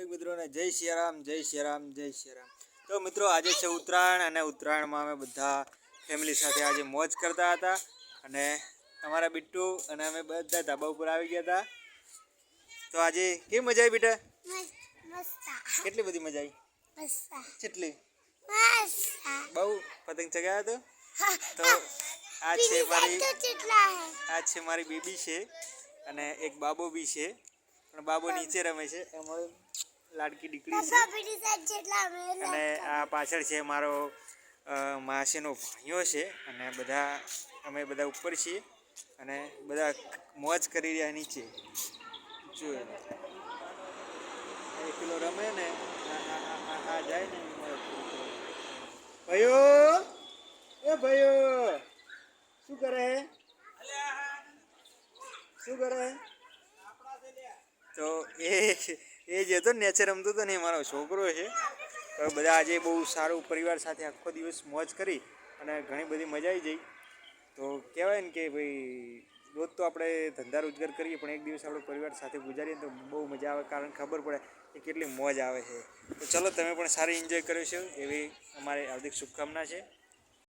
દરેક મિત્રોને જય સિયારામ જય સિયારામ જય સિયારામ. તો મિત્રો આજે છે ઉત્તરાયણ અને ઉત્તરાયણમાં અમે બધા ફેમિલી સાથે આજે મોજ કરતા હતા અને અમારા બિટ્ટુ અને અમે બધા ધાબા ઉપર આવી ગયા હતા. તો આજે કેવી મજા આવી બેટા? કેટલી બધી મજા આવી? કેટલી બહુ પતંગ ચગાવ્યા તો? તો આ છે મારી આ છે મારી બેબી છે અને એક બાબો બી છે. પણ બાબો નીચે રમે છે. એમાં લાડકી દીકરી છે. અને આ પાછળ છે મારો માસીનો ભાઈઓ છે. અને બધા અમે બધા ઉપર છીએ. અને બધા મોજ કરી રહ્યા નીચે. જોયો. એકલો રમે ને આ- જાય ને. ભાઈઓ એ ભાઈઓ શું કરે? શું કરે? તો એ એ જે હતો નેચર રમતો હતો ને એ મારો છોકરો છે. તો બધા આજે બહુ સારું પરિવાર સાથે આખો દિવસ મોજ કરી અને ઘણી બધી મજા આવી જઈ તો કહેવાય ને કે ભાઈ, રોજ તો આપણે ધંધા રોજગાર કરીએ, પણ એક દિવસ આપણે પરિવાર સાથે ગુજારીએ તો બહુ મજા આવે, કારણ ખબર પડે કે કેટલી મોજ આવે છે. તો ચલો, તમે પણ સારી એન્જોય કર્યો છે એવી અમારી હાર્દિક શુભકામના છે.